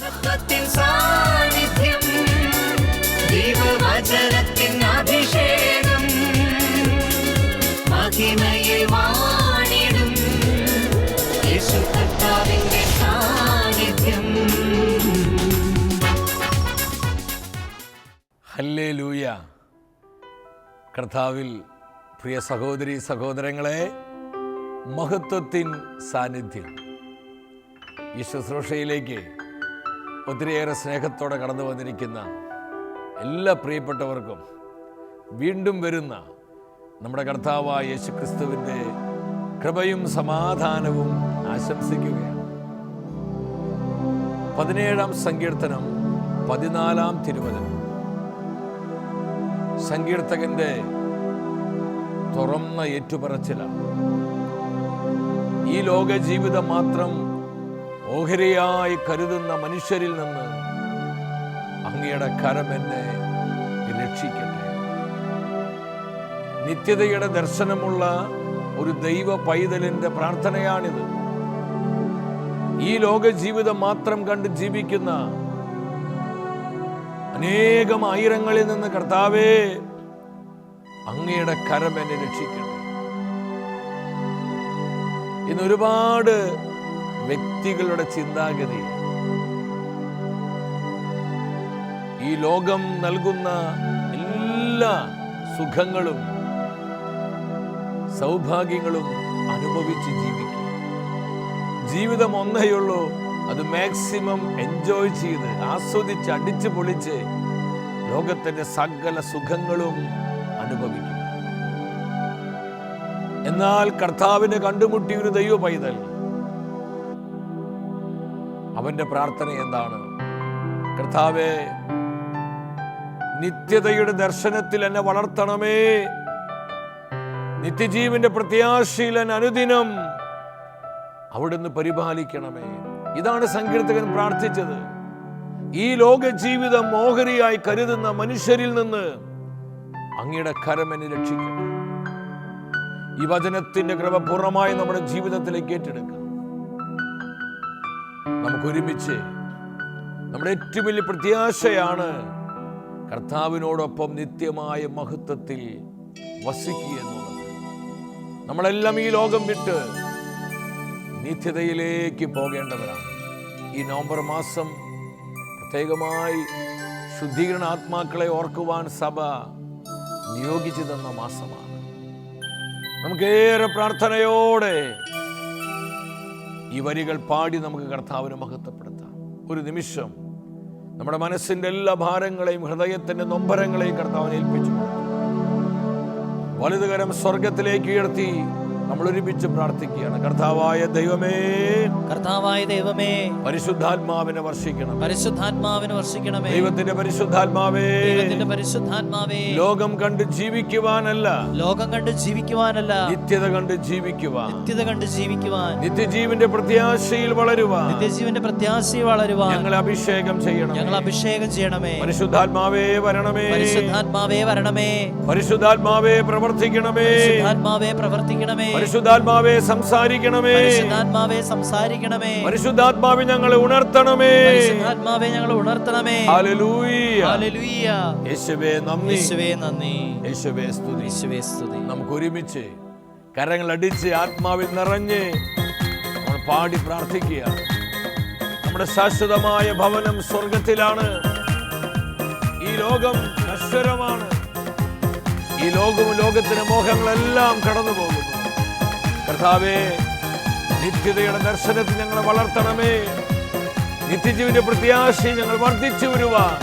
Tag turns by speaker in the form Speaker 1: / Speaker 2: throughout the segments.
Speaker 1: സാന്നിധ്യം വാണിടും
Speaker 2: കർത്താവിൽ പ്രിയ സഹോദരി സഹോദരങ്ങളെ മഹത്വത്തിൻ സാന്നിധ്യം. ഈ ശുശ്രൂഷയിലേക്ക് ഒത്തിരിയേറെ സ്നേഹത്തോടെ കടന്നു വന്നിരിക്കുന്ന എല്ലാ പ്രിയപ്പെട്ടവർക്കും വീണ്ടും വരുന്ന നമ്മുടെ കർത്താവായ യേശു ക്രിസ്തുവിന്റെ കൃപയും സമാധാനവും ആശംസിക്കുകയാണ്. പതിനേഴാം സങ്കീർത്തനം പതിനാലാം തിരുവചനം. സങ്കീർത്തകന്റെ തുറന്ന ഏറ്റുപറച്ചിലാണ്. ഈ ലോക ജീവിതം മാത്രം ഓഹരിയായി കരുതുന്ന മനുഷ്യരിൽ നിന്ന് അങ്ങയുടെ കരം എന്നെ രക്ഷിക്കട്ടെ. നിത്യതയുടെ ദർശനമുള്ള ഒരു ദൈവ പൈതലിന്റെ പ്രാർത്ഥനയാണിത്. ഈ ലോക ജീവിതം മാത്രം കണ്ട് ജീവിക്കുന്ന അനേകം ആയിരങ്ങളിൽ നിന്ന് കർത്താവേ അങ്ങയുടെ കരം എന്നെ രക്ഷിക്കട്ടെ. ഇന്ന് ഒരുപാട് വ്യക്തികളുടെ ചിന്താഗതി ഈ ലോകം നൽകുന്ന എല്ലാ സുഖങ്ങളും സൗഭാഗ്യങ്ങളും അനുഭവിച്ച് ജീവിക്കും. ജീവിതം ഒന്നേയുള്ളൂ അത് മാക്സിമം എൻജോയ് ചെയ്ത് ആസ്വദിച്ച് അടിച്ച് പൊളിച്ച് ലോകത്തിന്റെ സകല സുഖങ്ങളും അനുഭവിക്കും. എന്നാൽ കർത്താവിനെ കണ്ടുമുട്ടിയൊരു ദൈവ പൈതൽ അവന്റെ പ്രാർത്ഥന എന്താണ്? കർത്താവേ നിത്യതയുടെ ദർശനത്തിൽ എന്നെ വളർത്തണമേ. നിത്യജീവന്റെ പ്രത്യാശയിൽ എന്നെ അനുദിനം അവിടുന്ന് പരിപാലിക്കണമേ. ഇതാണ് സങ്കീർത്തകൻ പ്രാർത്ഥിച്ചത്. ഈ ലോക ജീവിതം മോഹരിയായി കരുതുന്ന മനുഷ്യരിൽ നിന്ന് അങ്ങയുടെ കരമെന്നെ രക്ഷിക്കണം ഈ വചനത്തിന്റെ കൃപ പൂർണമായി നമ്മുടെ ജീവിതത്തിലേക്ക് ഏറ്റെടുക്കാം നമുക്ക് ഒരുമിച്ച് നമ്മുടെ ഏറ്റവും വലിയ പ്രത്യാശയാണ് കർത്താവിനോടൊപ്പം നിത്യമായ മഹത്വത്തിൽ വസിക്കുക എന്നുള്ളത്. നമ്മളെല്ലാം ഈ ലോകം വിട്ട് നിത്യതയിലേക്ക് പോകേണ്ടവരാണ്. ഈ നവംബർ മാസം പ്രത്യേകമായി ശുദ്ധീകരണ ആത്മാക്കളെ ഓർക്കുവാൻ സഭ നിയോഗിച്ചു തന്ന മാസമാണ്. നമുക്കേറെ പ്രാർത്ഥനയോടെ ഈ വരികൾ പാടി നമുക്ക് കർത്താവിനെ മഹത്വപ്പെടുത്താം ഒരു നിമിഷം നമ്മുടെ മനസ്സിന്റെ എല്ലാ ഭാരങ്ങളെയും ഹൃദയത്തിന്റെ നൊമ്പരങ്ങളെയും കർത്താവിനെ ഏൽപ്പിച്ചു. വലുതുകരം സ്വർഗത്തിലേക്ക് ഉയർത്തി നമ്മൾ ഒരുമിച്ച് പ്രാർത്ഥിക്കുകയാണ്. കർത്താവായ ദൈവമേ
Speaker 3: കർത്താവായ ദൈവമേ
Speaker 2: പരിശുദ്ധാത്മാവിനെ വർഷിക്കണം
Speaker 3: പരിശുദ്ധാത്മാവിനെ വർഷിക്കണമേ.
Speaker 2: ദൈവത്തിന്റെ പരിശുദ്ധാത്മാവേ
Speaker 3: ദൈവത്തിന്റെ പരിശുദ്ധാത്മാവേ.
Speaker 2: ലോകം കണ്ട് ജീവിക്കുവാനല്ല.
Speaker 3: ലോകം കണ്ട് ജീവിക്കുവാനല്ല.
Speaker 2: നിത്യത കണ്ട് ജീവിക്കുവാൻ.
Speaker 3: നിത്യത കണ്ട് ജീവിക്കുവാൻ.
Speaker 2: നിത്യജീവന്റെ പ്രത്യാശയിൽ വളരുവാൻ.
Speaker 3: നിത്യജീവന്റെ പ്രത്യാശയിൽ വളരുവാൻ.
Speaker 2: ഞങ്ങളെ അഭിഷേകം ചെയ്യണം
Speaker 3: ഞങ്ങൾ അഭിഷേകം ചെയ്യണമേ.
Speaker 2: പരിശുദ്ധാത്മാവേ വരണമേ.
Speaker 3: പരിശുദ്ധാത്മാവേ വരണമേ.
Speaker 2: പരിശുദ്ധാത്മാവേ പ്രവർത്തിക്കണമേ.
Speaker 3: പരിശുദ്ധാത്മാവേ പ്രവർത്തിക്കണമേ.
Speaker 2: പരിശുദ്ധാത്മാവേ സംസാരിക്കണമേ.
Speaker 3: പരിശുദ്ധാത്മാവേ സംസാരിക്കണമേ.
Speaker 2: പരിശുദ്ധാത്മാവേ ഞങ്ങളെ ഉണർത്തണമേ.
Speaker 3: പരിശുദ്ധാത്മാവേ ഞങ്ങളെ ഉണർത്തണമേ.
Speaker 2: ഹല്ലേലൂയ.
Speaker 3: ഹല്ലേലൂയ.
Speaker 2: യേശുവേ നന്ദി.
Speaker 3: യേശുവേ നന്ദി.
Speaker 2: യേശുവേ സ്തുതി.
Speaker 3: യേശുവേ സ്തുതി.
Speaker 2: നമുക്ക് ഒരുമിച്ച് കരങ്ങൾ അടിച്ച് ആത്മാവിൽ നിറഞ്ഞ് നമ്മൾ പാടി പ്രാർത്ഥിക്കുക. നമ്മുടെ ശാശ്വതമായ ഭവനം സ്വർഗത്തിലാണ്. ഈ ലോകം നശ്വരമാണ്. ഈ ലോകവും ലോകത്തിന്റെ മോഹങ്ങളെല്ലാം കടന്നു പോകുന്നു കർത്താവേ നിത്യതയുടെ ദർശനത്തിൽ ഞങ്ങളെ വളർത്തണമേ. നിത്യജീവിന്റെ പ്രത്യാശ ഞങ്ങൾ വർദ്ധിച്ചു വരുവാൻ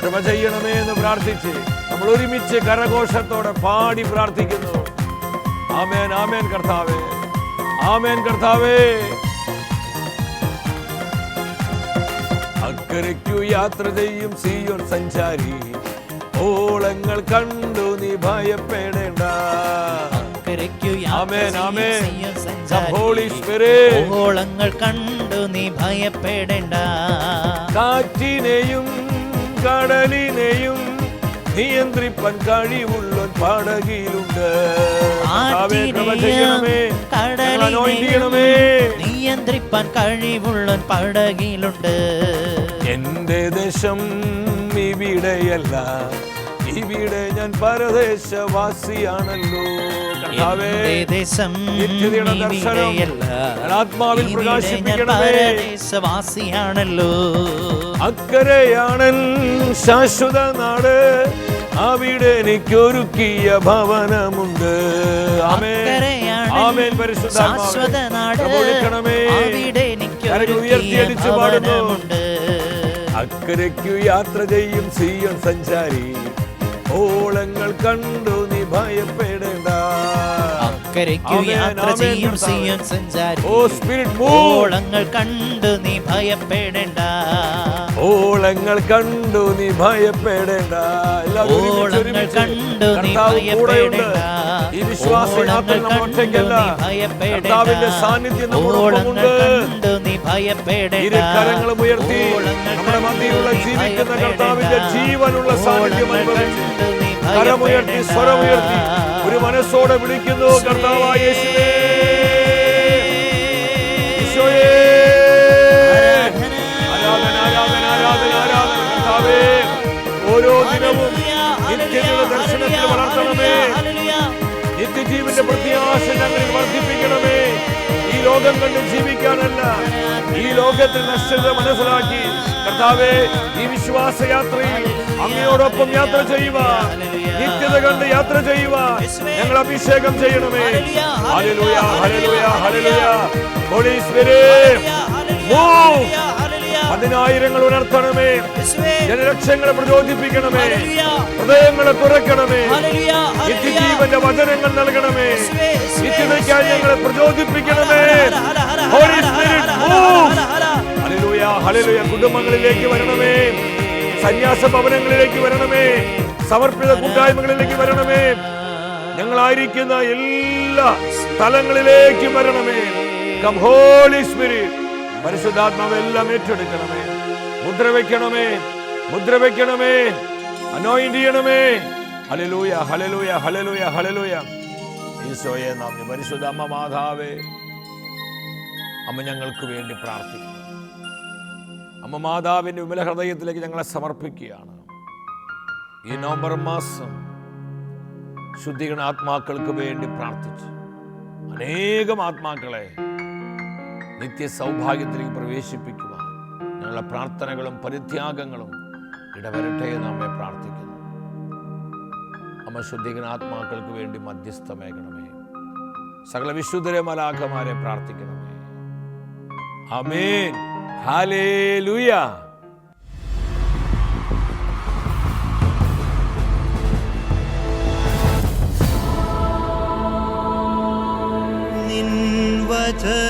Speaker 2: കൃപ ചെയ്യണമേ എന്ന് പ്രാർത്ഥിച്ച് നമ്മൾ ഒരുമിച്ച് കരഘോഷത്തോടെ പാടി പ്രാർത്ഥിക്കുന്നു. ആമേൻ ആമേൻ കർത്താവേ ആമേൻ കർത്താവേ. അക്കരയ്ക്കു യാത്ര ചെയ്യും സിയോൻ സഞ്ചാരി ഓളങ്ങൾ കണ്ടു നീ ഭയപ്പെടേണ്ട. Spirit.
Speaker 3: ഓളങ്ങൾ കണ്ടു നീ ഭയപ്പെടേണ്ട.
Speaker 2: കാറ്റിനെയും കടലിനെയും നിയന്ത്രിപ്പാൻ കഴിവുള്ള ചെയ്യണമേ.
Speaker 3: നിയന്ത്രിപ്പാൻ കഴിവുള്ള പടകിലുണ്ട്
Speaker 2: എന്റെ ദേശം ഇവിടെയല്ല. ഇവിടെ ഞാൻ പരദേശവാസിയാണല്ലോ. കർത്താവേ
Speaker 3: ദേശം
Speaker 2: നിത്യതയുടെ ദർശനം ആത്മാവിൽ പ്രകാശിപ്പിക്കണമേ.
Speaker 3: പരദേശവാസിയാണല്ലോ.
Speaker 2: അക്കരയാണൻ ശാശ്വത നാട്. അവിടെ എനിക്കൊരുക്കിയ ഭവനമുണ്ട്. ആമേൻ.
Speaker 3: ശാശ്വത നാട്. അവിടെ എനിക്ക് ഒരുക്കിയ
Speaker 2: പാടുന്നു. അക്കരയ്ക്കു യാത്ര ചെയ്യും സിയോൻ സഞ്ചാരി. ഓളങ്ങൾ കണ്ടു നീ ഭയപ്പെടേണ്ട.
Speaker 3: അക്കരയ്ക്കു യാത്ര ചെയ്യും സിയോൻ സഞ്ചാരി.
Speaker 2: O spirit move.
Speaker 3: ഓളങ്ങൾ കണ്ടു നീ ഭയപ്പെടേണ്ട.
Speaker 2: ഓളങ്ങൾ കണ്ടു നീ ഭയപ്പെടേണ്ട.
Speaker 3: ഓളങ്ങൾ കണ്ടു നീ ഭയപ്പെടേണ്ട.
Speaker 2: ഈ വിശ്വാസം ഒറ്റയ്ക്കല്ല.
Speaker 3: ഭയപ്പെടേണ്ട.
Speaker 2: സാന്നിധ്യം
Speaker 3: ഓളങ്ങൾ കണ്ടു ഭയപ്പെടേണ്ട.
Speaker 2: ഉയർത്തി നമ്മുടെ മധ്യയുള്ള ജീവിക്കുന്ന കർത്താവിന്റെ ജീവനുള്ള സാന്നിധ്യം കരമുയർത്തി സ്വരമുയർത്തി ഒരു മനസ്സോടെ വിളിക്കുന്നു കർത്താവായ ഓരോ ദിനവും നിത്യതയുടെ ദർശനത്തിൽ വളർത്തണമേ. നിത്യജീവന്റെ പ്രത്യാശ ഞങ്ങളിൽ വർദ്ധിപ്പിക്കണമേ. ലോകം കണ്ട് ജീവിക്കാനല്ല. ഈ ലോകത്തിൽ നഷ്ടത മനസ്സിലാക്കി. കർത്താവേ ഈ വിശ്വാസയാത്രയിൽ അങ്ങയോടൊപ്പം യാത്ര ചെയ്യുക. നിത്യത കണ്ട് യാത്ര ചെയ്യുക. ഞങ്ങൾ അഭിഷേകം ചെയ്യണമേ. Hallelujah hallelujah hallelujah. Holy spirit move പതിനായിരങ്ങൾ ഉണർത്തണമേ. ജനലക്ഷങ്ങളെ പ്രചോദിപ്പിക്കണമേ. ഹൃദയങ്ങളെ തുറക്കണമേ നിത്യജീവന്റെ വചനങ്ങൾ നൽകണമേ. നിത്യതയ്ക്കായി ഞങ്ങളെ പ്രചോദിപ്പിക്കണമേ. കുടുംബങ്ങളിലേക്ക് വരണമേ. സന്യാസ ഭവനങ്ങളിലേക്ക് വരണമേ. സമർപ്പിത കൂട്ടായ്മകളിലേക്ക് വരണമേ. ഞങ്ങളായിരിക്കുന്ന എല്ലാ സ്ഥലങ്ങളിലേക്കും വരണമേ. കം ഹോളി സ്പിരിറ്റ് പരിശുദ്ധാത്മാവ് എല്ലാം ഏറ്റെടുക്കണമേ. മുദ്ര വെക്കണമേ മുദ്ര വെക്കണമേ. അനോയിന്റ് ചെയ്യണമേ. ഹലലൂയ ഹലലൂയ ഹലലൂയ ഹലലൂയ ഈശോയെ നാം പരിശുദ്ധ അമ്മ മാതാവേ അമ്മ ഞങ്ങൾക്ക് വേണ്ടി പ്രാർത്ഥിക്കുന്നു. അമ്മ മാതാവിന്റെ വിമല ഹൃദയത്തിലേക്ക് ഞങ്ങളെ സമർപ്പിക്കുകയാണ്. ഈ നവംബർ മാസം ശുദ്ധീകരണ ആത്മാക്കൾക്ക് വേണ്ടി പ്രാർത്ഥിച്ചു. അനേകം ആത്മാക്കളെ നിത്യ സൗഭാഗ്യത്തിലേക്ക് പ്രവേശിപ്പിക്കുവാൻ ഞങ്ങളുടെ പ്രാർത്ഥനകളും പരിത്യാഗങ്ങളും ഇടവരട്ടെ നമ്മെ പ്രാർത്ഥിക്കുന്നു. അമ്മ ശുദ്ധീകരണ ആത്മാക്കൾക്ക് വേണ്ടി മധ്യസ്ഥമേകണമേ. സകല വിശുദ്ധരെ മലാഖമാരെ പ്രാർത്ഥിക്കണമേ. അമേൻ ഹാലേലൂയ
Speaker 4: നിൻ വചനം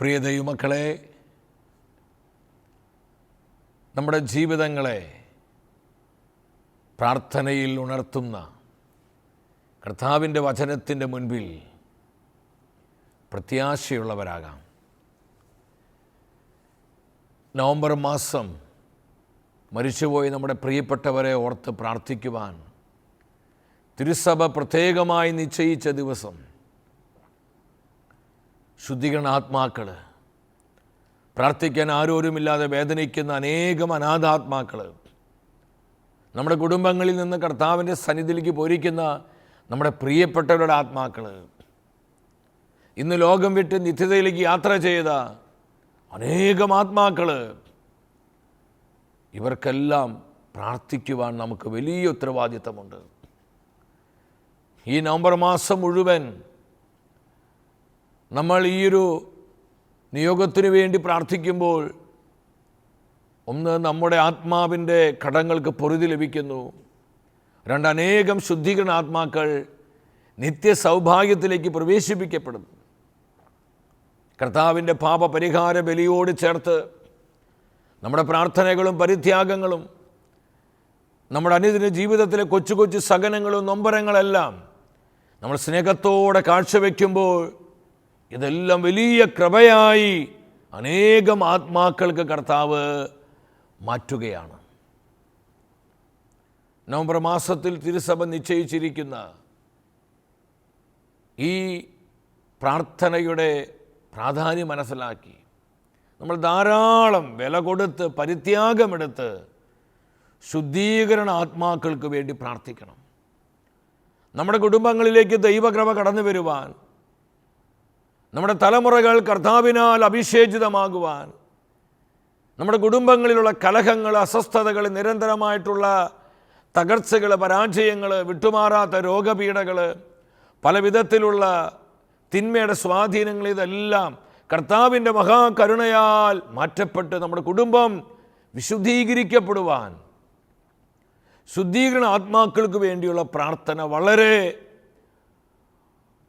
Speaker 2: പ്രിയ ദൈവമക്കളെ നമ്മുടെ ജീവിതങ്ങളെ പ്രാർത്ഥനയിൽ ഉണർത്തുന്ന കർത്താവിന്റെ വചനത്തിന്റെ മുൻപിൽ പ്രത്യാശയുള്ളവരാകാം. നവംബർ മാസം മരിച്ചുപോയി നമ്മുടെ പ്രിയപ്പെട്ടവരെ ഓർത്ത് പ്രാർത്ഥിക്കുവാൻ തിരുസഭ പ്രത്യേകമായി നിശ്ചയിച്ച ദിവസം ശുദ്ധീകരണ ആത്മാക്കൾ. പ്രാർത്ഥിക്കാൻ ആരോരുമില്ലാതെ വേദനിക്കുന്ന അനേകം അനാഥാത്മാക്കൾ. നമ്മുടെ കുടുംബങ്ങളിൽ നിന്ന് കർത്താവിന്റെ സന്നിധിയിലേക്ക് പോരിക്കുന്ന നമ്മുടെ പ്രിയപ്പെട്ടവരുടെ ആത്മാക്കൾ. ഇന്ന് ലോകം വിട്ട് നിത്യതയിലേക്ക് യാത്ര ചെയ്ത അനേകം ആത്മാക്കൾ. ഇവർക്കെല്ലാം പ്രാർത്ഥിക്കുവാൻ നമുക്ക് വലിയ ഉത്തരവാദിത്തമുണ്ട്. ഈ നവംബർ മാസം മുഴുവൻ നമ്മൾ ഈയൊരു നിയോഗത്തിന് വേണ്ടി പ്രാർത്ഥിക്കുമ്പോൾ ഒന്ന് നമ്മുടെ ആത്മാവിന്റെ ഘടങ്ങൾക്ക് പൊറുതി ലഭിക്കുന്നു. രണ്ട് അനേകം ശുദ്ധീകരണ ആത്മാക്കൾ നിത്യ സൗഭാഗ്യത്തിലേക്ക് പ്രവേശിപ്പിക്കപ്പെടുന്നു. കർത്താവിന്റെ പാപപരിഹാര ബലിയോട് ചേർത്ത് നമ്മുടെ പ്രാർത്ഥനകളും പരിത്യാഗങ്ങളും നമ്മുടെ അനുദിന ജീവിതത്തിലെ കൊച്ചു കൊച്ചു സഹനങ്ങളും നൊമ്പരങ്ങളെല്ലാം നമ്മൾ സ്നേഹത്തോടെ കാഴ്ചവെക്കുമ്പോൾ ഇതെല്ലാം വലിയ കൃപയായി അനേകം ആത്മാക്കൾക്ക് കർത്താവ് മാറ്റുകയാണ്. നവംബർ മാസത്തിൽ തിരുസഭ നിശ്ചയിച്ചിരിക്കുന്ന ഈ പ്രാർത്ഥനയുടെ പ്രാധാന്യം മനസ്സിലാക്കി നമ്മൾ ധാരാളം വില കൊടുത്ത് പരിത്യാഗമെടുത്ത് ശുദ്ധീകരണ ആത്മാക്കൾക്ക് വേണ്ടി പ്രാർത്ഥിക്കണം. നമ്മുടെ കുടുംബങ്ങളിലേക്ക് ദൈവകൃപ കടന്നു വരുവാൻ നമ്മുടെ തലമുറകൾ കർത്താവിനാൽ അഭിഷേചിതമാകുവാൻ നമ്മുടെ കുടുംബങ്ങളിലുള്ള കലഹങ്ങൾ അസ്വസ്ഥതകൾ നിരന്തരമായിട്ടുള്ള തകർച്ചകൾ പരാജയങ്ങൾ വിട്ടുമാറാത്ത രോഗപീഠകൾ പല വിധത്തിലുള്ള തിന്മയുടെ സ്വാധീനങ്ങൾ ഇതെല്ലാം കർത്താവിന്റെ മഹാകരുണയാൽ മാറ്റപ്പെട്ട് നമ്മുടെ കുടുംബം വിശുദ്ധീകരിക്കപ്പെടുവാൻ ശുദ്ധീകരണ ആത്മാക്കൾക്ക് വേണ്ടിയുള്ള പ്രാർത്ഥന വളരെ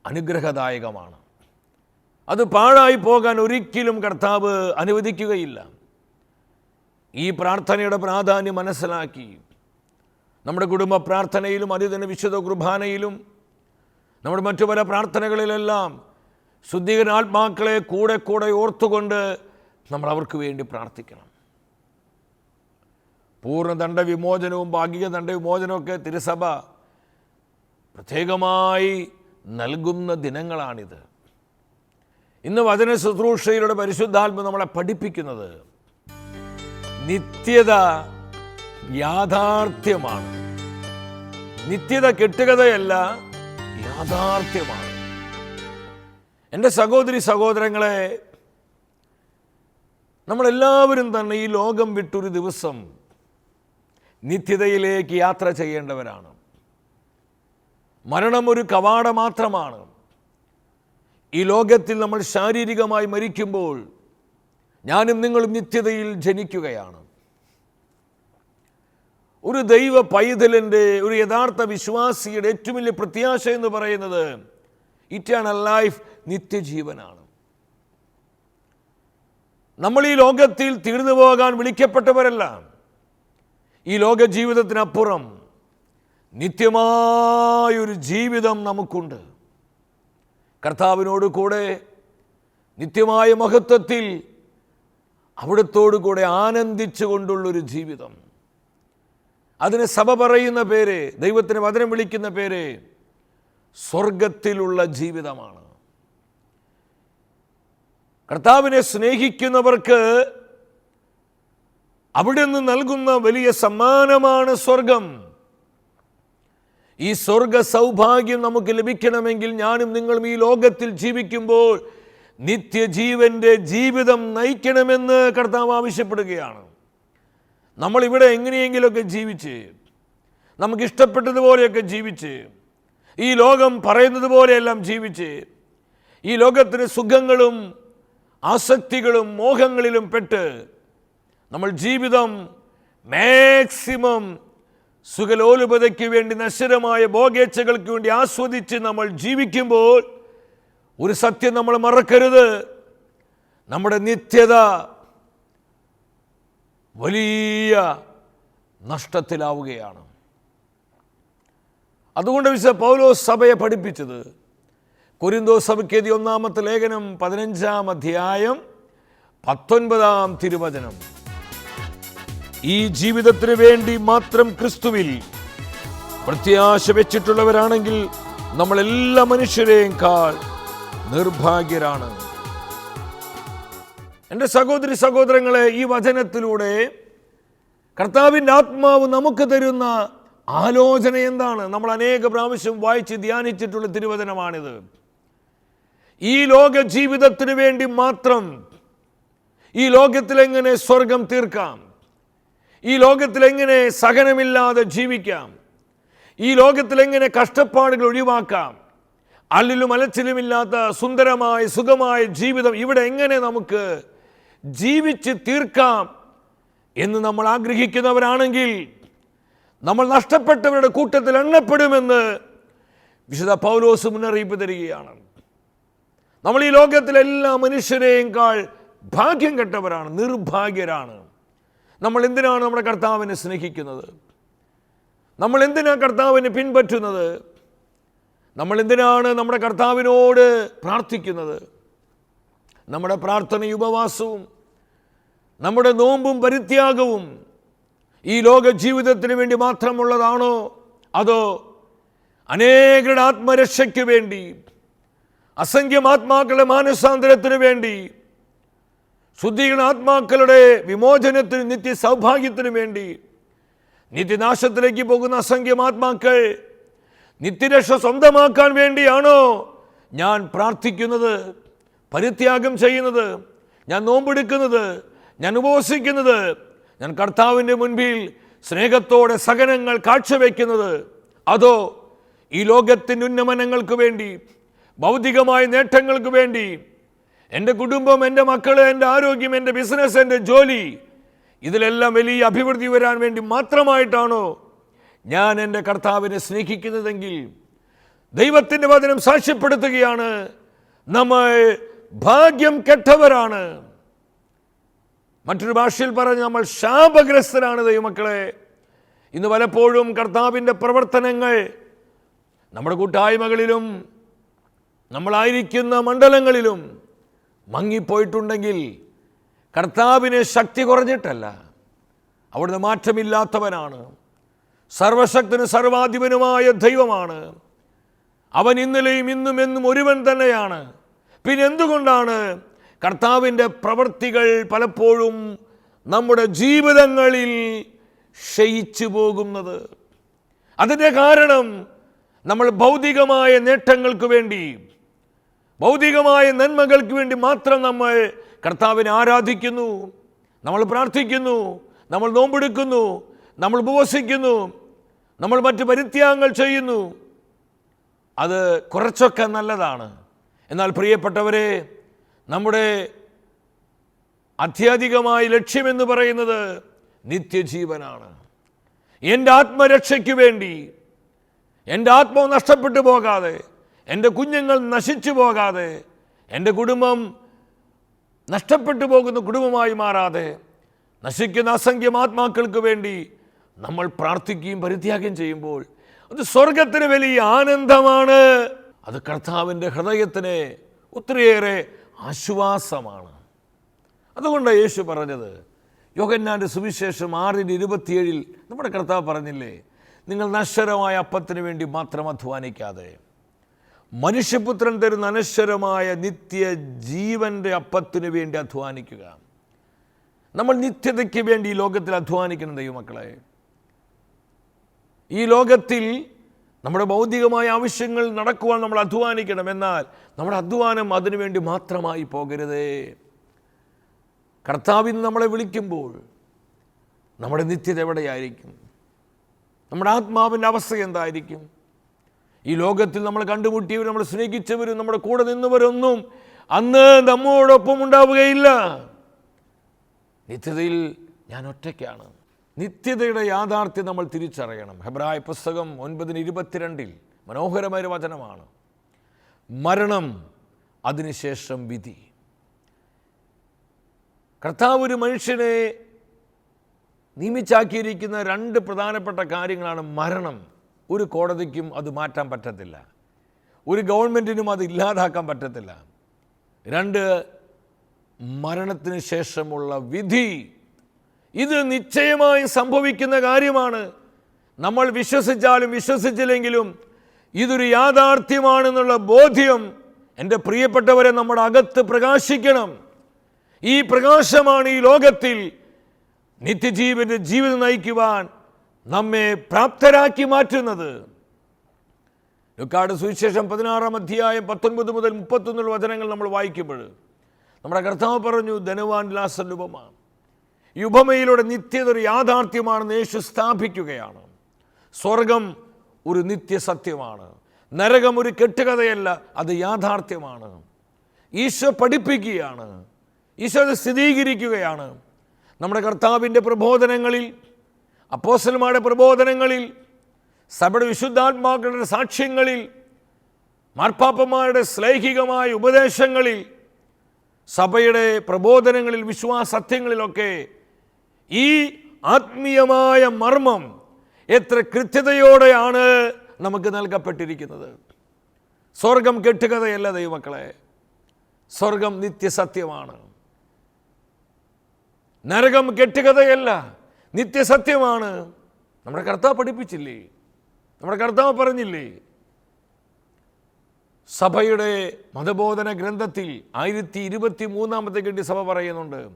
Speaker 2: അനുഗ്രഹദായകമാണ്. അത് പാഴായി പോകാൻ ഒരിക്കലും കർത്താവ് അനുവദിക്കുകയില്ല. ഈ പ്രാർത്ഥനയുടെ പ്രാധാന്യം മനസ്സിലാക്കി. നമ്മുടെ കുടുംബ പ്രാർത്ഥനയിലും അതിഥന വിശുദ്ധ കുർബാനയിലും നമ്മുടെ മറ്റു പല പ്രാർത്ഥനകളിലെല്ലാം ശുദ്ധീകരണ ആത്മാക്കളെ കൂടെ കൂടെ ഓർത്തുകൊണ്ട് നമ്മൾ അവർക്ക് വേണ്ടി പ്രാർത്ഥിക്കണം. പൂർണദണ്ഡ വിമോചനവും ഭാഗിക ദണ്ഡ വിമോചനമൊക്കെ തിരുസഭ പ്രത്യേകമായി നൽകുന്ന ദിനങ്ങളാണിത്. ഇന്ന് വചന ശുശ്രൂഷയിലൂടെ പരിശുദ്ധാത്മ നമ്മളെ പഠിപ്പിക്കുന്നത് നിത്യത യാഥാർത്ഥ്യമാണ്. നിത്യത കെട്ടുകഥയല്ല യാഥാർത്ഥ്യമാണ്. എന്റെ സഹോദരി സഹോദരങ്ങളെ നമ്മളെല്ലാവരും തന്നെ ഈ ലോകം വിട്ടൊരു ദിവസം നിത്യതയിലേക്ക് യാത്ര ചെയ്യേണ്ടവരാണ്. മരണം ഒരു കവാട മാത്രമാണ്. ഈ ലോകത്തിൽ നമ്മൾ ശാരീരികമായി മരിക്കുമ്പോൾ ഞാനും നിങ്ങളും നിത്യതയിൽ ജനിക്കുകയാണ്. ഒരു ദൈവ പൈതലിന്റെ ഒരു യഥാർത്ഥ വിശ്വാസിയുടെ ഏറ്റവും വലിയ പ്രത്യാശ എന്ന് പറയുന്നത് ഇറ്റേണൽ ലൈഫ് നിത്യജീവനാണ്. നമ്മൾ ഈ ലോകത്തിൽ തീർന്നു പോകാൻ വിളിക്കപ്പെട്ടവരല്ല. ഈ ലോക ജീവിതത്തിനപ്പുറം നിത്യമായൊരു ജീവിതം നമുക്കുണ്ട്. കർത്താവിനോട് കൂടെ നിത്യമായ മഹത്വത്തിൽ അവിടത്തോടു കൂടെ ആനന്ദിച്ചു കൊണ്ടുള്ളൊരു ജീവിതം. അതിന് സഭ പറയുന്ന പേര് ദൈവത്തിന് വചനം വിളിക്കുന്ന പേര് സ്വർഗത്തിലുള്ള ജീവിതമാണ്. കർത്താവിനെ സ്നേഹിക്കുന്നവർക്ക് അവിടെ നിന്ന് നൽകുന്ന വലിയ സമ്മാനമാണ് സ്വർഗം ഈ സ്വർഗ സൗഭാഗ്യം നമുക്ക് ലഭിക്കണമെങ്കിൽ ഞാനും നിങ്ങളും ഈ ലോകത്തിൽ ജീവിക്കുമ്പോൾ നിത്യജീവന്റെ ജീവിതം നയിക്കണമെന്ന് കർത്താവ് ആവശ്യപ്പെടുകയാണ്. നമ്മളിവിടെ എങ്ങനെയെങ്കിലുമൊക്കെ ജീവിച്ച് നമുക്ക് ഇഷ്ടപ്പെട്ടതുപോലെയൊക്കെ ജീവിച്ച് ഈ ലോകം പറയുന്നത് പോലെയെല്ലാം ജീവിച്ച് ഈ ലോകത്തിന് സുഖങ്ങളും ആസക്തികളും മോഹങ്ങളിലും പെട്ട് നമ്മൾ ജീവിതം മാക്സിമം സുഖലോലുപതയ്ക്ക് വേണ്ടി നശ്വരമായ ബോഗേച്ചകൾക്ക് വേണ്ടി ആസ്വദിച്ച് നമ്മൾ ജീവിക്കുമ്പോൾ ഒരു സത്യം നമ്മൾ മറക്കരുത്. നമ്മുടെ നിത്യത വലിയ നഷ്ടത്തിലാവുകയാണ്. അതുകൊണ്ട് വിശ പൗലോസ് സഭയെ പഠിപ്പിച്ചത് കുരിന്തോ സഭയ്ക്കെതി ഒന്നാമത്തെ ലേഖനം പതിനഞ്ചാം അധ്യായം പത്തൊൻപതാം തിരുവചനം. ഈ ജീവിതത്തിന് വേണ്ടി മാത്രം ക്രിസ്തുവിൽ പ്രത്യാശ വെച്ചിട്ടുള്ളവരാണെങ്കിൽ നമ്മൾ എല്ലാ മനുഷ്യരെയും കാൾ നിർഭാഗ്യരാണ്. എന്റെ സഹോദരി സഹോദരങ്ങളെ ഈ വചനത്തിലൂടെ കർത്താവിന്റെ ആത്മാവ് നമുക്ക് തരുന്ന ആലോചന എന്താണ്? നമ്മൾ അനേക പ്രാവശ്യം വായിച്ച് ധ്യാനിച്ചിട്ടുള്ള തിരുവചനമാണിത്. ഈ ലോക ജീവിതത്തിന് വേണ്ടി മാത്രം ഈ ലോകത്തിലെങ്ങനെ സ്വർഗം തീർക്കാം? ഈ ലോകത്തിലെങ്ങനെ സഹനമില്ലാതെ ജീവിക്കാം? ഈ ലോകത്തിലെങ്ങനെ കഷ്ടപ്പാടുകൾ ഒഴിവാക്കാം? അല്ലിലും അലച്ചിലുമില്ലാത്ത സുന്ദരമായ സുഖമായ ജീവിതം ഇവിടെ എങ്ങനെ നമുക്ക് ജീവിച്ച് തീർക്കാം എന്ന് നമ്മൾ ആഗ്രഹിക്കുന്നവരാണെങ്കിൽ നമ്മൾ നഷ്ടപ്പെട്ടവരുടെ കൂട്ടത്തിൽ എണ്ണപ്പെടുമെന്ന് വിശുദ്ധ പൗലോസ് മുന്നറിയിപ്പ് തരികയാണ്. നമ്മൾ ഈ ലോകത്തിലെല്ലാ മനുഷ്യരെയും കാൾ ഭാഗ്യം കെട്ടവരാണ് നിർഭാഗ്യരാണ്. നമ്മൾ എന്തിനാണ് നമ്മുടെ കർത്താവിനെ സ്നേഹിക്കുന്നത്? നമ്മൾ എന്തിനാണ് കർത്താവിനെ പിൻപറ്റുന്നത്? നമ്മൾ എന്തിനാണ് നമ്മുടെ കർത്താവിനോട് പ്രാർത്ഥിക്കുന്നത്? നമ്മുടെ പ്രാർത്ഥനയും ഉപവാസവും നമ്മുടെ നോമ്പും പരിത്യാഗവും ഈ ലോക ജീവിതത്തിന് വേണ്ടി മാത്രമുള്ളതാണോ? അതോ അനേകരുടെ ആത്മരക്ഷയ്ക്ക് വേണ്ടി അസംഖ്യം ആത്മാക്കളുടെ മാനസാന്തരത്തിന് വേണ്ടി ശുദ്ധീകരണ ആത്മാക്കളുടെ വിമോചനത്തിന് നിത്യ സൗഭാഗ്യത്തിനു വേണ്ടി നിത്യനാശത്തിലേക്ക് പോകുന്ന അസംഖ്യം ആത്മാക്കൾ നിത്യരക്ഷ സ്വന്തമാക്കാൻ വേണ്ടിയാണോ ഞാൻ പ്രാർത്ഥിക്കുന്നത് പരിത്യാഗം ചെയ്യുന്നത് ഞാൻ നോമ്പെടുക്കുന്നത് ഞാൻ ഉപവസിക്കുന്നത് ഞാൻ കർത്താവിന്റെ മുൻപിൽ സ്നേഹത്തോടെ സഹനങ്ങൾ കാഴ്ചവെക്കുന്നത് അതോ ഈ ലോകത്തിന്റെ ഉന്നമനങ്ങൾക്ക് വേണ്ടി ഭൗതികമായ നേട്ടങ്ങൾക്ക് വേണ്ടി എന്റെ കുടുംബം എന്റെ മക്കൾ എന്റെ ആരോഗ്യം എന്റെ ബിസിനസ് എന്റെ ജോലി ഇതിലെല്ലാം വലിയ അഭിവൃദ്ധി വരാൻ വേണ്ടി മാത്രമായിട്ടാണോ ഞാൻ എന്റെ കർത്താവിനെ സ്നേഹിക്കുന്നതെങ്കിൽ ദൈവത്തിന്റെ വചനം സാക്ഷ്യപ്പെടുത്തുകയാണ്. നമ്മൾ ഭാഗ്യം കെട്ടവരാണ്. മറ്റൊരു ഭാഷയിൽ പറഞ്ഞ് നമ്മൾ ശാപഗ്രസ്തരാണ് ദൈവമക്കളെ. ഇന്ന് പലപ്പോഴും കർത്താവിന്റെ പ്രവർത്തനങ്ങൾ നമ്മുടെ കൂട്ടായ്മകളിലും നമ്മളായിരിക്കുന്ന മണ്ഡലങ്ങളിലും മങ്ങിപ്പോയിട്ടുണ്ടെങ്കിൽ കർത്താവിന് ശക്തി കുറഞ്ഞിട്ടല്ല. അവിടുന്ന് മാറ്റമില്ലാത്തവനാണ്. സർവശക്തനും സർവാധിപനുമായ ദൈവമാണ്. അവൻ ഇന്നലെയും ഇന്നും എന്നും ഒരുവൻ തന്നെയാണ്. പിന്നെ എന്തുകൊണ്ടാണ് കർത്താവിന്റെ പ്രവൃത്തികൾ പലപ്പോഴും നമ്മുടെ ജീവിതങ്ങളിൽ ക്ഷയിച്ചു പോകുന്നത്? അതിന്റെ കാരണം നമ്മൾ ഭൗതികമായ നേട്ടങ്ങൾക്ക് വേണ്ടി ഭൗതികമായ നന്മകൾക്ക് വേണ്ടി മാത്രം നമ്മൾ കർത്താവിനെ ആരാധിക്കുന്നു. നമ്മൾ പ്രാർത്ഥിക്കുന്നു. നമ്മൾ നോമ്പെടുക്കുന്നു. നമ്മൾ ഉപവസിക്കുന്നു. നമ്മൾ മറ്റ് പരിത്യാഗങ്ങൾ ചെയ്യുന്നു. അത് കുറച്ചൊക്കെ നല്ലതാണ്. എന്നാൽ പ്രിയപ്പെട്ടവരെ നമ്മുടെ അത്യധികമായ ലക്ഷ്യമെന്ന് പറയുന്നത് നിത്യജീവനാണ്. എന്റെ ആത്മരക്ഷയ്ക്ക് വേണ്ടി എന്റെ ആത്മാവ് നഷ്ടപ്പെട്ടു പോകാതെ എന്റെ കുഞ്ഞുങ്ങൾ നശിച്ചു പോകാതെ എന്റെ കുടുംബം നഷ്ടപ്പെട്ടു പോകുന്ന കുടുംബമായി മാറാതെ നശിക്കുന്ന അസംഖ്യം ആത്മാക്കൾക്ക് വേണ്ടി നമ്മൾ പ്രാർത്ഥിക്കുകയും പരിത്യാഗം ചെയ്യുമ്പോൾ അത് സ്വർഗത്തിന് വലിയ ആനന്ദമാണ്. അത് കർത്താവിന്റെ ഹൃദയത്തിന് ഒത്തിരിയേറെ ആശ്വാസമാണ്. അതുകൊണ്ടാണ് യേശു പറഞ്ഞത് യോഗന്നാന്റെ സുവിശേഷം ആറിന് ഇരുപത്തിയേഴിൽ നമ്മുടെ കർത്താവ് പറഞ്ഞില്ലേ നിങ്ങൾ നശ്വരമായ അപ്പത്തിന് വേണ്ടി മാത്രം അധ്വാനിക്കാതെ മനുഷ്യപുത്രൻ തരുന്ന അനശ്വരമായ നിത്യ ജീവന്റെ അപ്പത്തിനു വേണ്ടി അധ്വാനിക്കുക. നമ്മൾ നിത്യതയ്ക്ക് വേണ്ടി ഈ ലോകത്തിൽ അധ്വാനിക്കുന്ന ദൈവമക്കളെ ഈ ലോകത്തിൽ നമ്മുടെ ഭൗതികമായ ആവശ്യങ്ങൾ നടക്കുവാൻ നമ്മൾ അധ്വാനിക്കണം. എന്നാൽ നമ്മുടെ അധ്വാനം അതിനുവേണ്ടി മാത്രമായി പോകരുതേ. കർത്താവിന് നമ്മളെ വിളിക്കുമ്പോൾ നമ്മുടെ നിത്യത എവിടെയായിരിക്കും? നമ്മുടെ ആത്മാവിന്റെ അവസ്ഥ എന്തായിരിക്കും? ഈ ലോകത്തിൽ നമ്മൾ കണ്ടുമുട്ടിയവരും നമ്മൾ സ്നേഹിച്ചവരും നമ്മുടെ കൂടെ നിന്നവരൊന്നും അന്ന് നമ്മോടൊപ്പം ഉണ്ടാവുകയില്ല. നിത്യതയിൽ ഞാൻ ഒറ്റയ്ക്കാണ്. നിത്യതയുടെ യാഥാർത്ഥ്യം നമ്മൾ തിരിച്ചറിയണം. ഹെബ്രായ പുസ്തകം ഒൻപതിന് ഇരുപത്തിരണ്ടിൽ മനോഹരമായ ഒരു വചനമാണ്. മരണം അതിനുശേഷം വിധി. കർത്താവ് ഒരു മനുഷ്യനെ നിയമിച്ചാക്കിയിരിക്കുന്ന രണ്ട് പ്രധാനപ്പെട്ട കാര്യങ്ങളാണ് മരണം. ഒരു കോടതിക്കും അത് മാറ്റാൻ പറ്റത്തില്ല. ഒരു ഗവൺമെന്റിനും അത് ഇല്ലാതാക്കാൻ പറ്റത്തില്ല. രണ്ട് മരണത്തിന് ശേഷമുള്ള വിധി. ഇത് നിശ്ചയമായി സംഭവിക്കുന്ന കാര്യമാണ്. നമ്മൾ വിശ്വസിച്ചാലും വിശ്വസിച്ചില്ലെങ്കിലും ഇതൊരു യാഥാർത്ഥ്യമാണെന്നുള്ള ബോധ്യം എന്റെ പ്രിയപ്പെട്ടവരെ നമ്മുടെ അകത്ത് പ്രകാശിക്കണം. ഈ പ്രകാശമാണ് ഈ ലോകത്തിൽ നിത്യജീവന്റെ ജീവിതം നയിക്കുവാൻ നമ്മെ പ്രാപ്തരാക്കി മാറ്റുന്നത്. ലുക്കാട് സുവിശേഷം പതിനാറാം അധ്യായം പത്തൊൻപത് മുതൽ മുപ്പത്തൊന്നുള്ള വചനങ്ങൾ നമ്മൾ വായിക്കുമ്പോൾ നമ്മുടെ കർത്താവ് പറഞ്ഞു ധനവാൻ ഉപമ ഈ ഉപമയിലൂടെ നിത്യത ഒരു യാഥാർത്ഥ്യമാണെന്ന് യേശു സ്ഥാപിക്കുകയാണ്. സ്വർഗം ഒരു നിത്യസത്യമാണ്. നരകം ഒരു കെട്ടുകഥയല്ല അത് യാഥാർത്ഥ്യമാണ്. ഈശോ പഠിപ്പിക്കുകയാണ്. ഈശോ അത് സ്ഥിരീകരിക്കുകയാണ്. നമ്മുടെ കർത്താവിന്റെ പ്രബോധനങ്ങളിൽ അപ്പോസന്മാരുടെ പ്രബോധനങ്ങളിൽ സഭയുടെ വിശുദ്ധാത്മാക്കളുടെ സാക്ഷ്യങ്ങളിൽ മാർപ്പാപ്പന്മാരുടെ ശ്ലൈഹികമായ ഉപദേശങ്ങളിൽ സഭയുടെ പ്രബോധനങ്ങളിൽ വിശ്വാസത്യങ്ങളിലൊക്കെ ഈ ആത്മീയമായ മർമ്മം എത്ര കൃത്യതയോടെയാണ് നമുക്ക് നൽകപ്പെട്ടിരിക്കുന്നത്. സ്വർഗം കെട്ടുകഥയല്ല ദൈവമക്കളെ. സ്വർഗം നിത്യസത്യമാണ്. നരകം കെട്ടുകഥയല്ല. നിത്യസത്യമാണ്. നമ്മുടെ കർത്താവ് പഠിപ്പിച്ചില്ലേ? നമ്മുടെ കർത്താവ് പറഞ്ഞില്ലേ? സഭയുടെ മതബോധന ഗ്രന്ഥത്തിൽ ആയിരത്തി ഇരുപത്തി മൂന്നാമത്തെ കെട്ടി സഭ പറയുന്നുണ്ട്.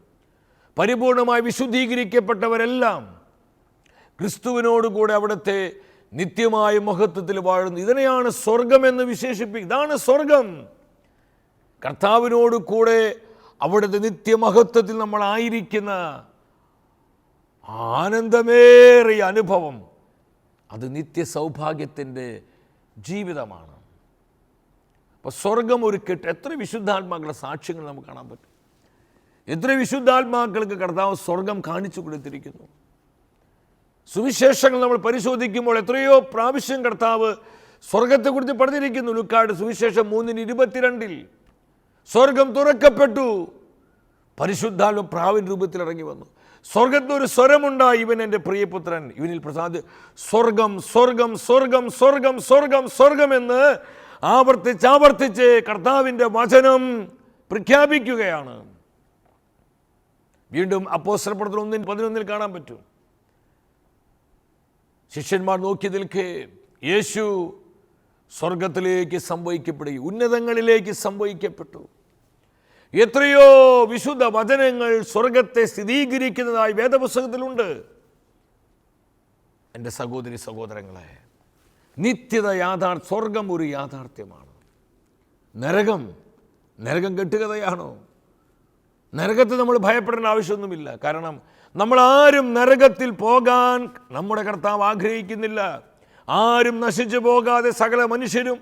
Speaker 2: പരിപൂർണമായി വിശുദ്ധീകരിക്കപ്പെട്ടവരെല്ലാം ക്രിസ്തുവിനോടുകൂടെ അവിടുത്തെ നിത്യമായ മഹത്വത്തിൽ വാഴുന്നു. ഇതിനെയാണ് സ്വർഗമെന്ന് വിശേഷിപ്പിക്കുക ഇതാണ് സ്വർഗം. കർത്താവിനോട് കൂടെ അവിടുത്തെ നിത്യമഹത്വത്തിൽ നമ്മൾ ആയിരിക്കുന്ന ആനന്ദമേറിയ അനുഭവം. അത് നിത്യ സൗഭാഗ്യത്തിന്റെ ജീവിതമാണ്. അപ്പോൾ സ്വർഗം ഒരു എത്ര വിശുദ്ധാത്മാക്കളുടെ സാക്ഷ്യങ്ങൾ നമുക്ക് കാണാൻ പറ്റും. എത്ര വിശുദ്ധാത്മാക്കൾക്ക് കർത്താവ് സ്വർഗം കാണിച്ചു കൊടുത്തിരിക്കുന്നു. സുവിശേഷങ്ങൾ നമ്മൾ പരിശോധിക്കുമ്പോൾ എത്രയോ പ്രാവശ്യം കർത്താവ് സ്വർഗത്തെക്കുറിച്ച് പറഞ്ഞിരിക്കുന്നു ലുക്കാട് സുവിശേഷം മൂന്നിന് ഇരുപത്തിരണ്ടിൽ. സ്വർഗം തുറക്കപ്പെട്ടു. പരിശുദ്ധാത്മ പ്രാവിൻ രൂപത്തിൽ ഇറങ്ങി വന്നു. സ്വർഗത്തിൽ ഒരു സ്വരമുണ്ടായി ഇവൻ എന്റെ പ്രിയപുത്രൻ. ഇവനിൽ പ്രസാദ് സ്വർഗം സ്വർഗം സ്വർഗം സ്വർഗം സ്വർഗം സ്വർഗം എന്ന് ആവർത്തിച്ച് ആവർത്തിച്ച് കർത്താവിന്റെ വചനം പ്രഖ്യാപിക്കുകയാണ്. വീണ്ടും അപ്പോസ്ത്രപ്പെടുത്തൽ ഒന്നിന് പതിനൊന്നിൽ കാണാൻ പറ്റും. ശിഷ്യന്മാർ നോക്കി നിൽക്കേ യേശു സ്വർഗത്തിലേക്ക് സംഭവിക്കപ്പെടുകയും ഉന്നതങ്ങളിലേക്ക് സംഭവിക്കപ്പെട്ടു. എത്രയോ വിശുദ്ധ വചനങ്ങൾ സ്വർഗത്തെ സ്ഥിരീകരിക്കുന്നതായി വേദപുസ്തകത്തിലുണ്ട്. എന്റെ സഹോദരി സഹോദരങ്ങളെ നിത്യത യാഥാർ സ്വർഗം ഒരു യാഥാർത്ഥ്യമാണ്. നരകം നരകം കെട്ടുകഥയാണോ? നരകത്തിൽ നമ്മൾ ഭയപ്പെടേണ്ട ആവശ്യമൊന്നുമില്ല. കാരണം നമ്മൾ ആരും നരകത്തിൽ പോകാൻ നമ്മുടെ കർത്താവ് ആഗ്രഹിക്കുന്നില്ല. ആരും നശിച്ചു പോകാതെ സകല മനുഷ്യരും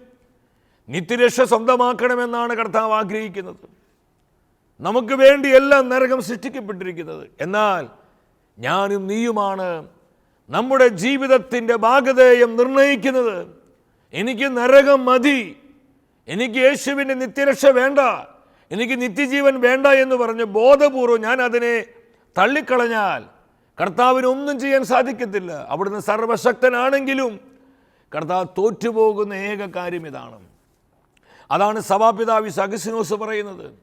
Speaker 2: നിത്യരക്ഷ സ്വന്തമാക്കണമെന്നാണ് കർത്താവ് ആഗ്രഹിക്കുന്നത്. നമുക്ക് വേണ്ടി എല്ലാം നരകം സൃഷ്ടിക്കപ്പെട്ടിരിക്കുന്നത്. എന്നാൽ ഞാനും നീയുമാണ് നമ്മുടെ ജീവിതത്തിന്റെ ഭാഗധേയം നിർണയിക്കുന്നത്. എനിക്ക് നരകം മതി. എനിക്ക് യേശുവിന്റെ നിത്യരക്ഷ വേണ്ട. എനിക്ക് നിത്യജീവൻ വേണ്ട എന്ന് പറഞ്ഞ് ബോധപൂർവം ഞാൻ അതിനെ തള്ളിക്കളഞ്ഞാൽ കർത്താവിന് ഒന്നും ചെയ്യാൻ സാധിക്കത്തില്ല. അവിടുന്ന് സർവശക്തനാണെങ്കിലും കർത്താവ് തോറ്റുപോകുന്ന ഏക കാര്യം ഇതാണ്. അതാണ് സഭാപിതാവി സഗസിനോസ് പറയുന്നത്.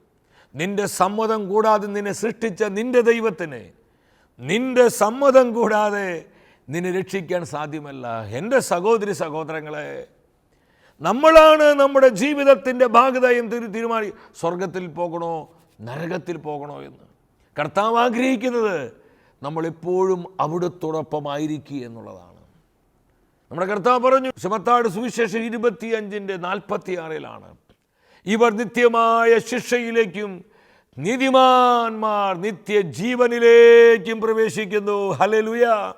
Speaker 2: നിന്റെ സമ്മതം കൂടാതെ നിന്നെ സൃഷ്ടിച്ച നിന്റെ ദൈവത്തിന് നിന്റെ സമ്മതം കൂടാതെ നിന്നെ രക്ഷിക്കാൻ സാധ്യമല്ല. എന്റെ സഹോദരി സഹോദരങ്ങളെ നമ്മളാണ് നമ്മുടെ ജീവിതത്തിന്റെ ഭാഗതയും തീരുമാനി സ്വർഗത്തിൽ പോകണോ നരകത്തിൽ പോകണോ എന്ന്. കർത്താവ് ആഗ്രഹിക്കുന്നത് നമ്മളെപ്പോഴും അവിടത്തോടൊപ്പമായിരിക്കുക എന്നുള്ളതാണ്. നമ്മുടെ കർത്താവ് പറഞ്ഞു ശുമത്താട് സുവിശേഷം ഇരുപത്തിയഞ്ചിന്റെ നാൽപ്പത്തി ആറിലാണ് ഇവർ നിത്യമായ ശിക്ഷയിലേക്കും നീതിമാന്മാർ നിത്യജീവനിലേക്കും പ്രവേശിക്കുന്നു. ഹലലുയ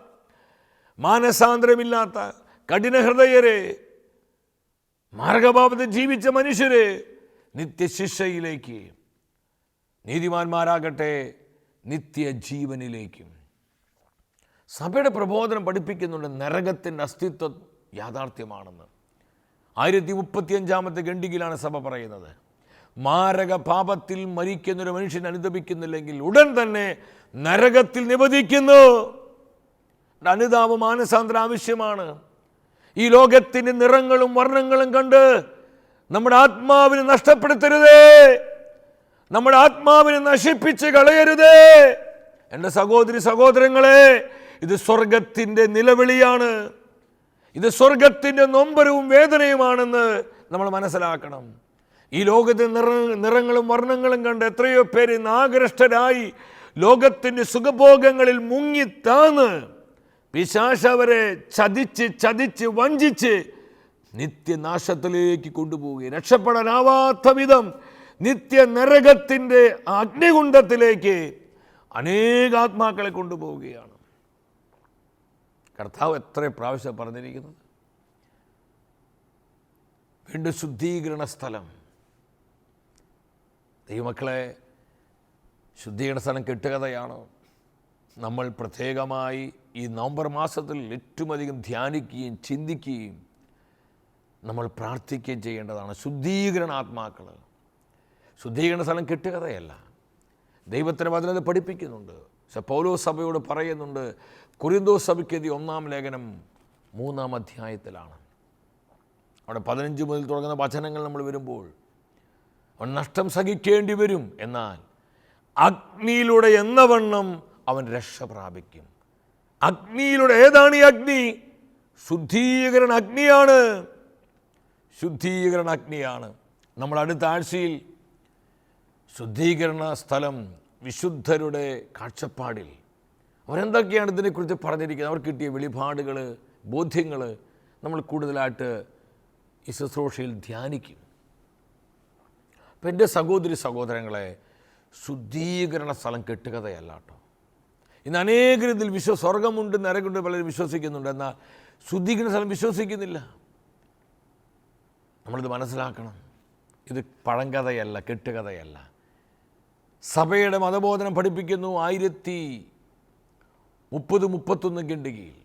Speaker 2: മാനസാന്തരമില്ലാത്ത കഠിനഹൃദയരെ മാർഗഭാവത്തിൽ ജീവിച്ച മനുഷ്യരെ നിത്യശിക്ഷയിലേക്ക് നീതിമാന്മാരാകട്ടെ നിത്യജീവനിലേക്കും. സഭയുടെ പ്രബോധനം പഠിപ്പിക്കുന്നുണ്ട് നരകത്തിന്റെ അസ്തിത്വം യാഥാർത്ഥ്യമാണെന്ന്. ആയിരത്തി മുപ്പത്തിയഞ്ചാമത്തെ ഖണ്ഡികയിലാണ് സഭ പറയുന്നത്. മാരക പാപത്തിൽ മരിക്കുന്നൊരു മനുഷ്യൻ അനുദപിക്കുന്നില്ലെങ്കിൽ ഉടൻ തന്നെ നരകത്തിൽ നിബന്ധിക്കുന്നു അനുതാപ മാനസാന്തരം ആവശ്യമാണ്. ഈ ലോകത്തിന്റെ നിറങ്ങളും വർണങ്ങളും കണ്ട് നമ്മുടെ ആത്മാവിനെ നഷ്ടപ്പെടുത്തരുതേ. നമ്മുടെ ആത്മാവിനെ നശിപ്പിച്ച് കളയരുതേ. എന്റെ സഹോദരി സഹോദരങ്ങളെ ഇത് സ്വർഗത്തിന്റെ നിലവിളിയാണ്. ഇത് സ്വർഗത്തിന്റെ നൊമ്പരവും വേദനയുമാണെന്ന് നമ്മൾ മനസ്സിലാക്കണം. ഈ ലോകത്തെ നിറ നിറങ്ങളും വർണങ്ങളും കണ്ട് എത്രയോ പേര് നാഗരഷ്ടരായി ലോകത്തിന്റെ സുഖഭോഗങ്ങളിൽ മുങ്ങിത്താന്ന് പിശാശ അവരെ ചതിച്ച് ചതിച്ച് വഞ്ചിച്ച് നിത്യനാശത്തിലേക്ക് കൊണ്ടുപോവുകയും രക്ഷപ്പെടാനാവാത്ത വിധം നിത്യ നരകത്തിന്റെ അഗ്നികുണ്ഡത്തിലേക്ക് അനേകാത്മാക്കളെ കൊണ്ടുപോവുകയാണ്. കർത്താവ് എത്ര പ്രാവശ്യം പറഞ്ഞിരിക്കുന്നത്? വീണ്ടും ശുദ്ധീകരണ സ്ഥലം. ദൈവമക്കളെ ശുദ്ധീകരണ സ്ഥലം കെട്ടുകഥയാണോ? നമ്മൾ പ്രത്യേകമായി ഈ നവംബർ മാസത്തിൽ ഏറ്റവും അധികം ധ്യാനിക്കുകയും ചിന്തിക്കുകയും നമ്മൾ പ്രാർത്ഥിക്കുകയും ചെയ്യേണ്ടതാണ്. ശുദ്ധീകരണ ആത്മാക്കൾ. ശുദ്ധീകരണ സ്ഥലം കെട്ടുകഥയല്ല. ദൈവത്തിന് വചനത് പഠിപ്പിക്കുന്നുണ്ട്. പക്ഷെ പൗലോ സഭയോട് പറയുന്നുണ്ട് കുരിന്തോ സഭയ്ക്കെതി ഒന്നാം ലേഖനം മൂന്നാം അധ്യായത്തിലാണ്. അവിടെ പതിനഞ്ച് മുതൽ തുടങ്ങുന്ന വചനങ്ങൾ നമ്മൾ വരുമ്പോൾ അവൻ നഷ്ടം സഹിക്കേണ്ടി വരും എന്നാൽ അഗ്നിയിലൂടെ എന്നവണ്ണം അവൻ രക്ഷ പ്രാപിക്കും. അഗ്നിയിലൂടെ ഏതാണ് ഈ അഗ്നി? ശുദ്ധീകരണ അഗ്നിയാണ്. ശുദ്ധീകരണ അഗ്നിയാണ്. നമ്മൾ അടുത്ത ആഴ്ചയിൽ ശുദ്ധീകരണ സ്ഥലം വിശുദ്ധരുടെ കാഴ്ചപ്പാടിൽ അവരെന്തൊക്കെയാണ് ഇതിനെക്കുറിച്ച് പറഞ്ഞിരിക്കുന്നത്? അവർക്ക് കിട്ടിയ വെളിപാടുകൾ ബോധ്യങ്ങൾ നമ്മൾ കൂടുതലായിട്ട് ഈ ശുശ്രൂഷയിൽ ധ്യാനിക്കും. അപ്പം എന്റെ സഹോദരി സഹോദരങ്ങളെ ശുദ്ധീകരണ സ്ഥലം കെട്ടുകഥയല്ല കേട്ടോ ഇന്ന് അനേകർ ഇതിൽ വിശ്വ സ്വർഗമുണ്ട് നരകുണ്ട് പലരും വിശ്വസിക്കുന്നുണ്ട്. എന്നാൽ ശുദ്ധീകരണ സ്ഥലം വിശ്വസിക്കുന്നില്ല. നമ്മളിത് മനസ്സിലാക്കണം. ഇത് പഴങ്കഥയല്ല കെട്ടുകഥയല്ല. സഭയുടെ മതബോധനം പഠിപ്പിക്കുന്നു ആയിരത്തി മുപ്പത് മുപ്പത്തൊന്ന് ഗണ്ഡികയിൽ.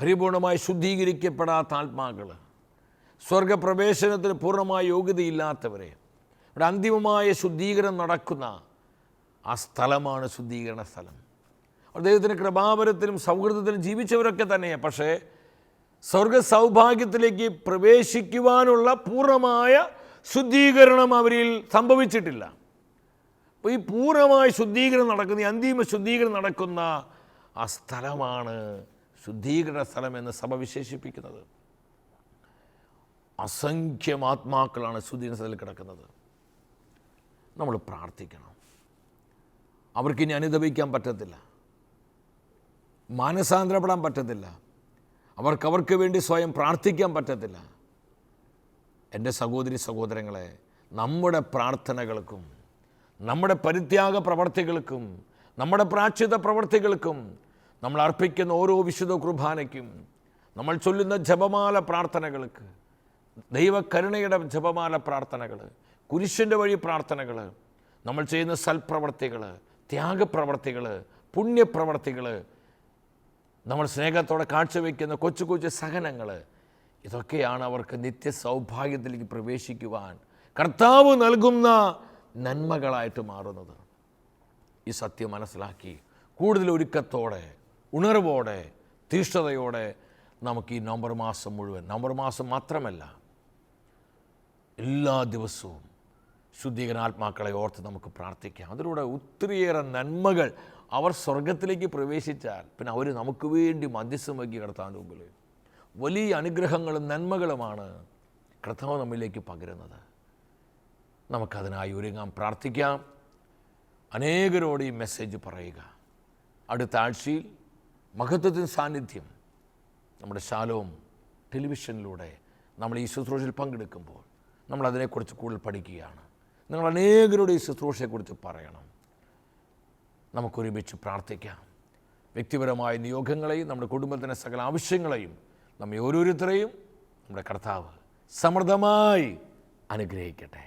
Speaker 2: പരിപൂർണമായി ശുദ്ധീകരിക്കപ്പെടാത്ത ആത്മാക്കൾ സ്വർഗപ്രവേശനത്തിന് പൂർണമായ യോഗ്യതയില്ലാത്തവരെ. ഇവിടെ അന്തിമമായ ശുദ്ധീകരണം നടക്കുന്ന ആ സ്ഥലമാണ് ശുദ്ധീകരണ സ്ഥലം. അദ്ദേഹത്തിന് കൃപാപരത്തിലും സൗഹൃദത്തിലും ജീവിച്ചവരൊക്കെ തന്നെയാണ് പക്ഷേ സ്വർഗ സൗഭാഗ്യത്തിലേക്ക് പ്രവേശിക്കുവാനുള്ള പൂർണമായ ശുദ്ധീകരണം അവരിൽ സംഭവിച്ചിട്ടില്ല. അപ്പോൾ ഈ പൂർണമായ ശുദ്ധീകരണം നടക്കുന്ന അന്തിമ ശുദ്ധീകരണം നടക്കുന്ന ആ സ്ഥലമാണ് ശുദ്ധീകരണ സ്ഥലം എന്ന് സഭ വിശേഷിപ്പിക്കുന്നത്. അസംഖ്യം ആത്മാക്കളാണ് ശുദ്ധീകരണ സ്ഥലത്തിൽ കിടക്കുന്നത്. നമ്മൾ പ്രാർത്ഥിക്കണം. അവർക്കിനി അനുദപിക്കാൻ പറ്റത്തില്ല. മാനസാന്തരപ്പെടാൻ പറ്റത്തില്ല. അവർക്ക് അവർക്ക് വേണ്ടി സ്വയം പ്രാർത്ഥിക്കാൻ പറ്റത്തില്ല. എന്റെ സഹോദരി സഹോദരങ്ങളെ നമ്മുടെ പ്രാർത്ഥനകൾക്കും നമ്മുടെ പരിത്യാഗ പ്രവർത്തികൾക്കും നമ്മുടെ പ്രാച്യത പ്രവർത്തികൾക്കും നമ്മൾ അർപ്പിക്കുന്ന ഓരോ വിശുദ്ധ കുർബാനയ്ക്കും നമ്മൾ ചൊല്ലുന്ന ജപമാല പ്രാർത്ഥനകൾക്ക് ദൈവകരുണയുടെ ജപമാല പ്രാർത്ഥനകൾ കുരിശിന്റെ വഴി പ്രാർത്ഥനകൾ നമ്മൾ ചെയ്യുന്ന സൽപ്രവർത്തികൾ ത്യാഗപ്രവർത്തികൾ പുണ്യപ്രവർത്തികൾ നമ്മൾ സ്നേഹത്തോടെ കാഴ്ചവെക്കുന്ന കൊച്ചു കൊച്ചു സഹനങ്ങൾ ഇതൊക്കെയാണ് അവർക്ക് നിത്യ സൗഭാഗ്യത്തിലേക്ക് പ്രവേശിക്കുവാൻ കർത്താവ് നൽകുന്ന നന്മകളായിട്ട് മാറുന്നത്. ഈ സത്യം മനസ്സിലാക്കി കൂടുതൽ ഒരുക്കത്തോടെ ഉണർവോടെ തീഷ്ണതയോടെ നമുക്ക് ഈ നവംബർ മാസം മുഴുവൻ നവംബർ മാസം മാത്രമല്ല എല്ലാ ദിവസവും ശുദ്ധീകരണാത്മാക്കളെ ഓർത്ത് നമുക്ക് പ്രാർത്ഥിക്കാം. അതിലൂടെ ഒത്തിരിയേറെ നന്മകൾ അവർ സ്വർഗത്തിലേക്ക് പ്രവേശിച്ചാൽ പിന്നെ അവർ നമുക്ക് വേണ്ടി മധ്യസ്ഥം വയ്ക്കി കിടത്താൻ മുമ്പിൽ വലിയ അനുഗ്രഹങ്ങളും നന്മകളുമാണ് കർത്താവ് നമ്മിലേക്ക് പകരുന്നത്. നമുക്കതിനായി ഒരുങ്ങാം. പ്രാർത്ഥിക്കാം. അനേകരോട് ഈ മെസ്സേജ് പറയുക. അടുത്ത ആഴ്ചയിൽ മഹത്വത്തിന് സാന്നിധ്യം നമ്മുടെ ശാലവും ടെലിവിഷനിലൂടെ നമ്മൾ ഈ ശുശ്രൂഷയിൽ പങ്കെടുക്കുമ്പോൾ നമ്മൾ അതിനെക്കുറിച്ച് കൂടുതൽ പഠിക്കുകയാണ്. നിങ്ങൾ അനേകരോട് ഈ ശുശ്രൂഷയെക്കുറിച്ച് പറയണം. നമുക്കൊരുമിച്ച് പ്രാർത്ഥിക്കാം. വ്യക്തിപരമായ നിയോഗങ്ങളെയും നമ്മുടെ കുടുംബത്തിന്റെ സകല ആവശ്യങ്ങളെയും നമ്മെ ഓരോരുത്തരെയും നമ്മുടെ കർത്താവ് സമൃദ്ധമായി അനുഗ്രഹിക്കട്ടെ.